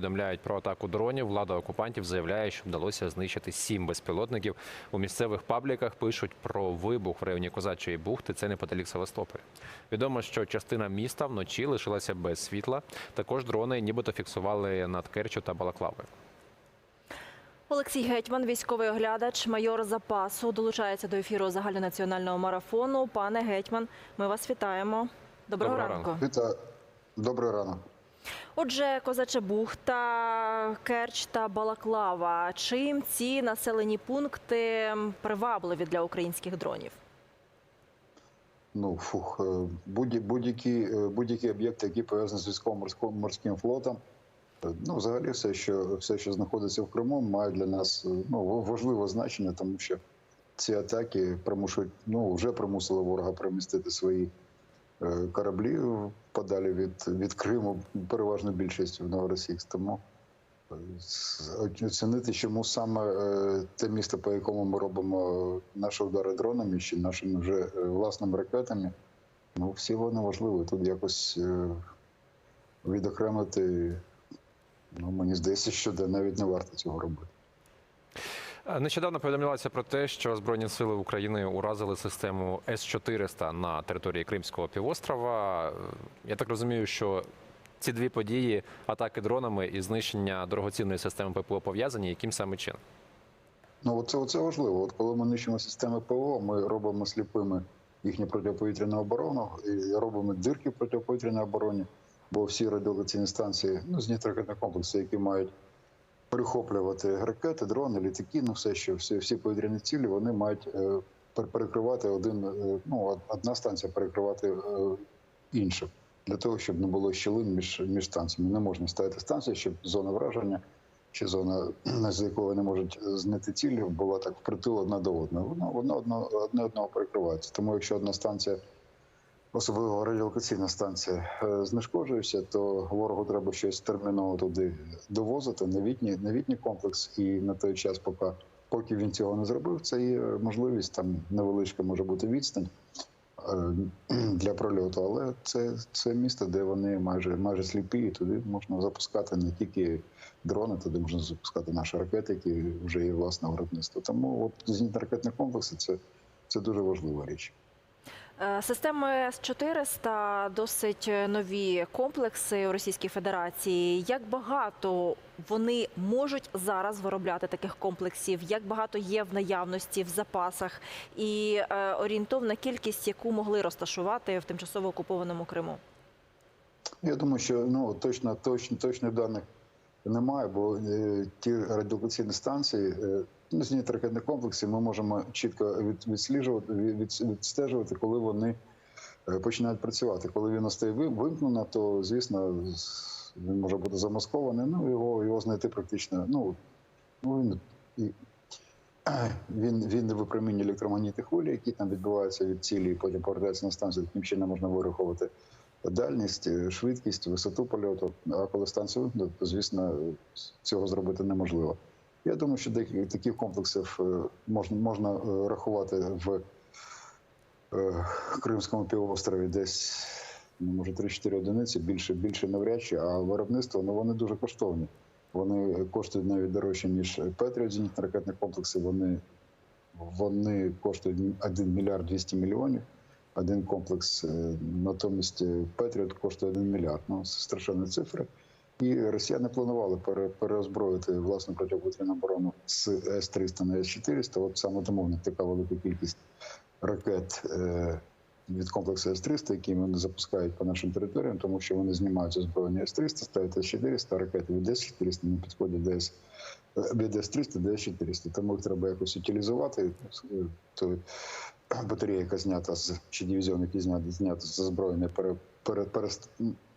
повідомляють про атаку дронів. Влада окупантів заявляє, що вдалося знищити сім безпілотників. У місцевих пабліках пишуть про вибух в районі Козачої бухти. Це неподалік Севастополя. Відомо, що частина міста вночі лишилася без світла. Також дрони нібито фіксували над Керчу та Балаклавою. Олексій Гетьман, військовий оглядач, майор запасу, долучається до ефіру загальнонаціонального марафону. Пане Гетьман, ми вас вітаємо. Доброго, Доброго ранку. ранку. Вітаю. Добрий ранок. Отже, Козача Бухта, Керч та Балаклава. Чим ці населені пункти привабливі для українських дронів? Ну фух, е, будь- будь-які е, будь-які об'єкти, які пов'язані з військово-морським морським флотом. е, Ну, взагалі, все, що все, що знаходиться в Криму, має для нас ну важливе значення, тому що ці атаки примушують, ну вже примусили ворога перемістити свої кораблі подалі від, від Криму, переважно більшість Новоросійськ. Тому е, оцінити, чому саме е, те місто, по якому ми робимо наші удари дронами, чи нашими вже е, власними ракетами, ну всі вони важливі. Тут якось е, відокремити, ну мені здається, що навіть не варто цього робити. Е, Нещодавно повідомлялося про те, що Збройні сили України уразили систему С-400 на території Кримського півострова. Я так розумію, що ці дві події атаки дронами і знищення дорогоцінної системи ППО пов'язані. Яким саме чином? Ну, оце, оце важливо. От коли ми нищимо системи ПВО, ми робимо сліпими їхню протиповітряну оборону і робимо дирки в протиповітряній обороні, бо всі радіолокаційні станції, ну, зенітно-ракетні комплекси, які мають перехоплювати ракети, дрони, літаки, ну все, що всі, всі повітряні цілі, вони мають е, перекривати один, е, ну, од- одна станція перекривати е, іншу. Для того, щоб не було щілин між, між станціями. Не можна ставити станцію, щоб зона враження чи зона, з якої не можуть знайти цілі, була так впритул одна до одної. Воно воно одне одного перекривається. Тому якщо одна станція, особливо радіолокаційна станція, е, знешкоджується, то ворогу треба щось терміново туди довозити, новітній, новітній комплекс. І на той час, поки, поки він цього не зробив, це є можливість, там невеличка може бути відстань. е, Для прольоту, але це, це місто, де вони майже майже сліпі, і туди можна запускати не тільки дрони, туди можна запускати наші ракети, які вже є власне виробництво. Тому от зенітно-ракетні комплекси це, це дуже важлива річ. Е, Системи С-400 досить нові комплекси у Російській Федерації. Як багато вони можуть зараз виробляти таких комплексів? Як багато є в наявності в запасах? І е, орієнтовна кількість, яку могли розташувати в тимчасово окупованому Криму? Я думаю, що ну точно точно точних даних немає, бо е, ті радіолокаційні станції, е, ну, зенітно ракетні комплекси, ми можемо чітко від, відсліджувати, від, від- відстежувати, коли вони е, починають працювати. Коли він стає ви- вимкнено, то звісно він може бути замаскований. Ну його його знайти практично. Ну ну він і. Він він не випромінює електромагнітні хвилі, які там відбуваються від цілі, і потім повертаються на станцію. Таким чином можна вираховувати дальність, е, швидкість, висоту польоту. А коли станцію то звісно цього зробити неможливо. Я думаю, що таких комплексів е, можна можна е, рахувати в Кримському півострові десь ну, може 3-4 одиниці, більше більше навряд чи, а виробництво ну вони дуже коштовні. Вони коштують навіть дорожче, ніж Петріот зенітно ракетні комплекси. Вони, вони коштують 1 мільярд 200 мільйонів. Один комплекс, е, натомість е, Петріот коштує 1 мільярд. Ну, це страшенні цифри. І росіяни планували переозброїти власну протиповітряну оборону з С-300 на С-400. От саме тому них така велика кількість ракет е, від комплексу С-300, які вони запускають по нашим територіям, тому що вони знімають озброєння С-300, ставлять С-400, ракети від С-400 не підходять до С від С-300 до С-400. Тому їх треба якось утилізувати. Батарея, яка знята з чи дивізіон, який знята, з озброєння, пере, пере,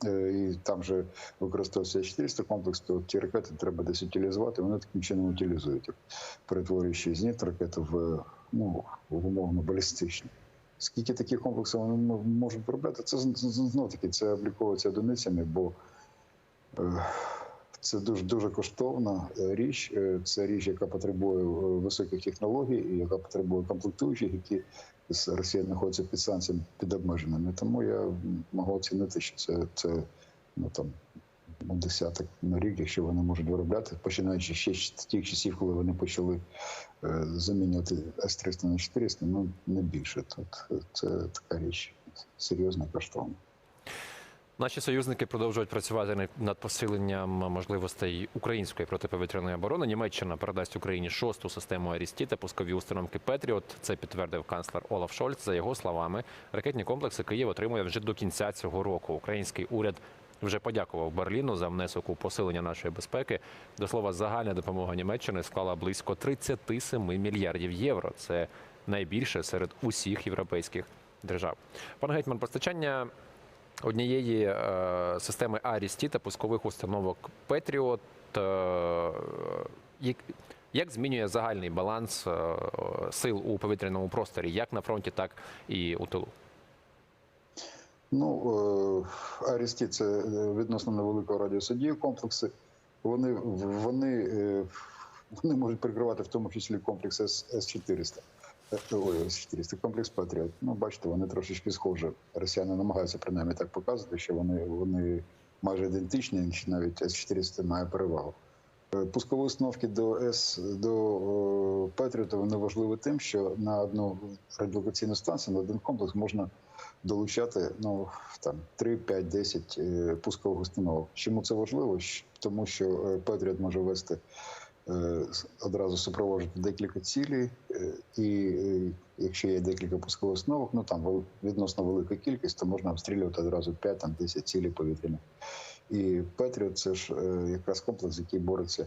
е, і там же використовується С-400 комплекс, то ті ракети треба десь утилізувати. Вони таким чином утилізують, перетворюючи зенітні ракети в ну в умовно балістичні. Скільки таких комплексів вони можуть виробляти, це знов таки це обліковується одиницями, бо е, це дуже дуже коштовна е, річ. Е, Це річ, яка потребує е, високих технологій, і яка потребує комплектуючих, які з Росії знаходяться під санкціями під обмеженими. Тому я можу оцінити, що це, це ну там ну, десяток на рік, якщо вони можуть виробляти, починаючи ще з тих часів, коли вони почали замінювати С-300 на 400, ну не більше. Тут це така річ серйозна, коштовна. Наші союзники продовжують працювати над- посиленням можливостей української протиповітряної оборони. Німеччина передасть Україні шосту систему Арісті та пускові установки Петріот. Це підтвердив канцлер Олаф Шольц. За його словами, ракетні комплекси Київ отримує вже до кінця цього року. Український уряд вже подякував Берліну за внесок у посилення нашої безпеки. До слова, загальна допомога Німеччини склала близько 37 мільярдів євро. Це найбільше серед усіх європейських держав. Пане гетьман, постачання однієї е, системи Арісті та пускових установок Петріот. Е, як, змінює загальний баланс е, сил у повітряному просторі, як на фронті, так і у тилу? Ну, Арісті це відносно невеликого радіусу дії комплекси. Вони, вони, вони можуть прикривати в тому числі комплекс С-400. Ой, С-400, комплекс Патріот. Ну, бачите, вони трошечки схожі. Росіяни намагаються принаймні так показувати, що вони, вони майже ідентичні, чи навіть С-400 має перевагу. Е, Пускові установки до С до е, Петріота вони важливі тим, що на одну радіолокаційну станцію, на один комплекс можна долучати ну там 3, 5, 10 е, пускових установок. Чому це важливо? Тому що е, Петріот може вести одразу супроводжувати декілька цілей, е, і е, якщо є декілька пускових установок, ну там відносно велика кількість, то можна обстрілювати одразу 5-10 цілей повітряних. І Петріот це ж е, якраз комплекс, який бореться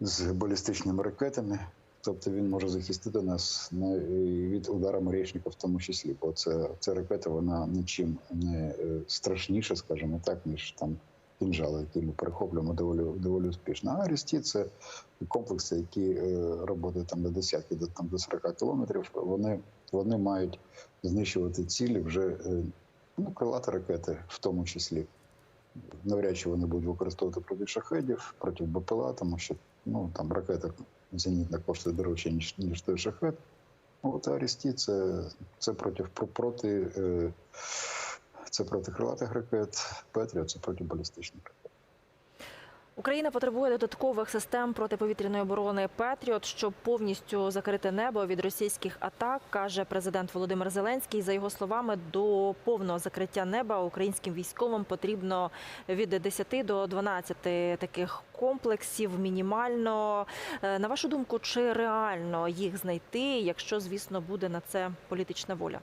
з балістичними ракетами. Тобто він може захистити нас від удара Мрєшника в тому числі, бо це, ця ракета вона нічим не е, страшніша, скажімо так, ніж там кінжали, які ми перехоплюємо доволі доволі успішно. А Арісті це комплекси, які е, роботи там до десятки, до там до 40 кілометрів. Вони, вони мають знищувати цілі вже е, ну, крилаті ракети, в тому числі. Навряд чи вони будуть використовувати проти шахедів, проти БПЛА, тому що ну там ракета зенітна коштує дорожче, ніж ніж той шахет. От Арісті це, це проти про- проти е, це проти крилатих ракет, Петріо це проти балістичних ракет. Україна потребує додаткових систем протиповітряної оборони Петріот, щоб повністю закрити небо від російських атак, каже президент Володимир Зеленський. За його словами, до повного закриття неба українським військовим потрібно від 10 до 12 таких комплексів мінімально. Е, На вашу думку, чи реально їх знайти, якщо, звісно, буде на це політична воля?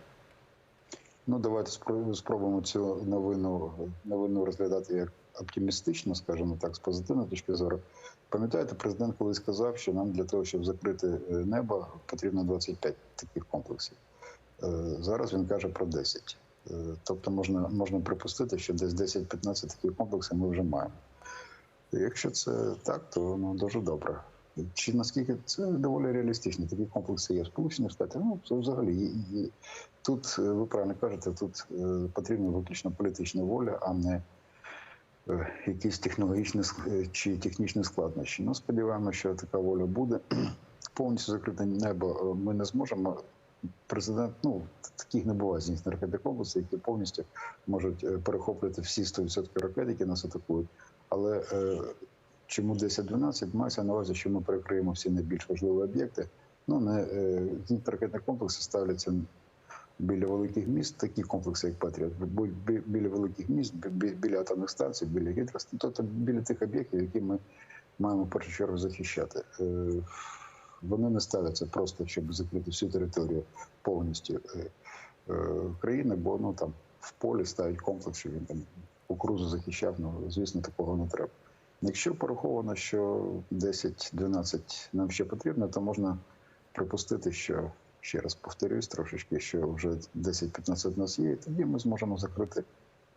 Ну давайте спробуємо цю новину новину розглядати як оптимістично, скажімо так, з позитивної точки зору. Пам'ятаєте, президент колись сказав, що нам для того, щоб закрити е, небо, потрібно 25 таких комплексів. Е, Зараз він каже про 10. Е, Тобто можна, можна припустити, що десь 10-15 таких комплексів ми вже маємо. Якщо це так, то ну дуже добре. Чи наскільки це доволі реалістично? Такі комплекси є в Сполучених Штатах. Ну взагалі тут е, ви правильно кажете, тут е, потрібна виключно політична воля, а не е, якісь технологічні чи технічні складнощі. Ну сподіваємося, що така воля буде. Повністю закрите небо ми не зможемо. Президент, ну таких не буває зенітних ракетних комплексів, які повністю можуть перехоплювати всі 100% ракет, які нас атакують. Але чому 10-12? Мається на увазі, що ми перекриємо всі найбільш важливі об'єкти. Ну не е, ракетні комплекси ставляться біля великих міст, такі комплекси, як Патріот, біля великих міст, бі- бі- біля атомних станцій, біля гідростанцій, тобто біля тих об'єктів, які ми маємо в першу чергу захищати. Е, Вони не ставляться просто, щоб закрити всю територію повністю е, країни, бо ну там в полі ставить комплекс, що він там кукурузу захищав. Ну звісно, такого не треба. Якщо пораховано, що 10-12 нам ще потрібно, то можна припустити, що ще раз повторюсь трошечки, що вже 10-15 у нас є, і тоді ми зможемо закрити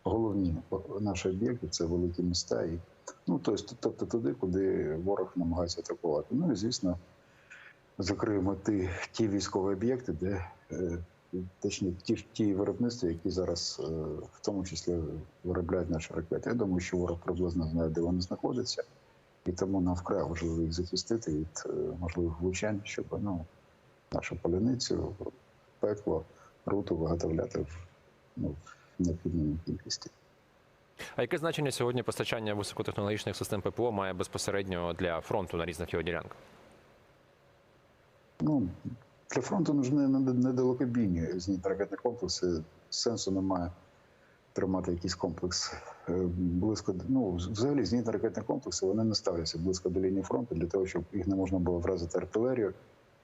головні наші об'єкти, це великі міста, і ну тобто, тобто туди, куди ворог намагається атакувати. Ну і звісно, закриємо ті, ті військові об'єкти, де точні ті, ті виробництва, які зараз е, в тому числі виробляють наші ракети. Я думаю, що ворог приблизно знає, де вони знаходяться, і тому нам вкрай важливо їх захистити від е, можливих влучань, щоб ну, нашу поляницю, пекло, руту виготовляти в, ну, необхідній кількості. А яке значення сьогодні постачання високотехнологічних систем ППО має безпосередньо для фронту на різних його ділянках? Ну, для фронту нужні недалекобійні зенітно-ракетні комплекси. Сенсу немає тримати якийсь комплекс е, близько. Ну, взагалі, зенітно-ракетні комплекси вони не ставляться близько до лінії фронту для того, щоб їх не можна було вразити артилерію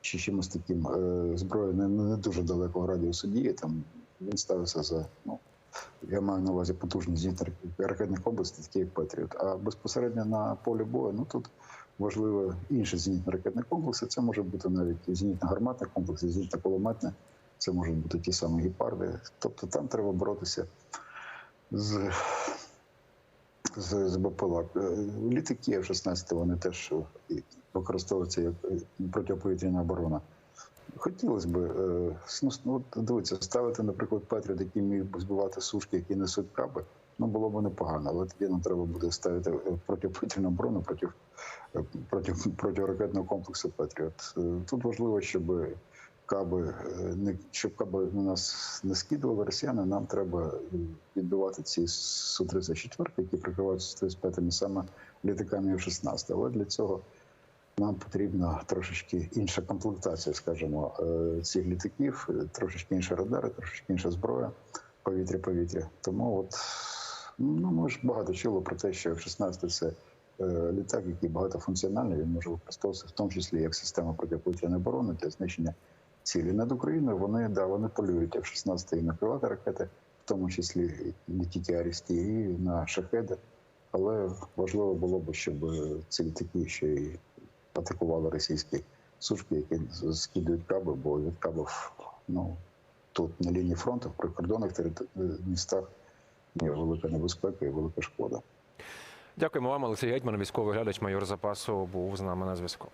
чи чимось таким е, зброєю не, не дуже далекого радіусу дії. Там він ставиться за ну. Я маю на увазі потужні зенітно-ракетні комплекси, такі як Петріот. А безпосередньо на полі бою, ну тут важливо інші зенітно-ракетні комплекси. Це може бути навіть зенітно-гарматний комплекс, зенітно-кулеметний, це можуть бути ті самі гепарди. Тобто там треба боротися з, з, з БПЛА. Е, Літаки F-16 вони теж використовуються як е, протиповітряна оборона. Хотілося б, е, ну, дивіться, ставити, наприклад, Петріот, який міг би збивати сушки, які несуть каби, ну було б непогано, але тоді нам треба буде ставити е, протиповітряну оборону проти, е, проти протиракетного комплексу Петріот. Е, Тут важливо, щоб каби не щоб каби на нас не скидували росіяни. Нам треба відбивати ці су 34 які прикриваються су 35 саме літаками F-16. Але для цього нам потрібна трошечки інша комплектація, скажімо, цих літаків, трошечки інші радари, трошечки інша зброя, повітря-повітря. Тому от ну ми ж багато чули про те, що F-16 – це е, літак, який багатофункціональний, він може використовуватися в тому числі як система протиповітряної оборони для знищення цілі. Над Україною вони да вони полюють F-16 і на крилаті ракети, в тому числі не тільки Арісті, і на шахеди. Але важливо було б, щоб ці літаки ще й атакували російські сушки, які скидують каби, бо від кабів ну, тут на лінії фронту, в прикордонних територ- містах велика небезпека і велика шкода. Дякуємо вам, Олексій Гетьман, військовий глядач, майор запасу, був з нами на зв'язку.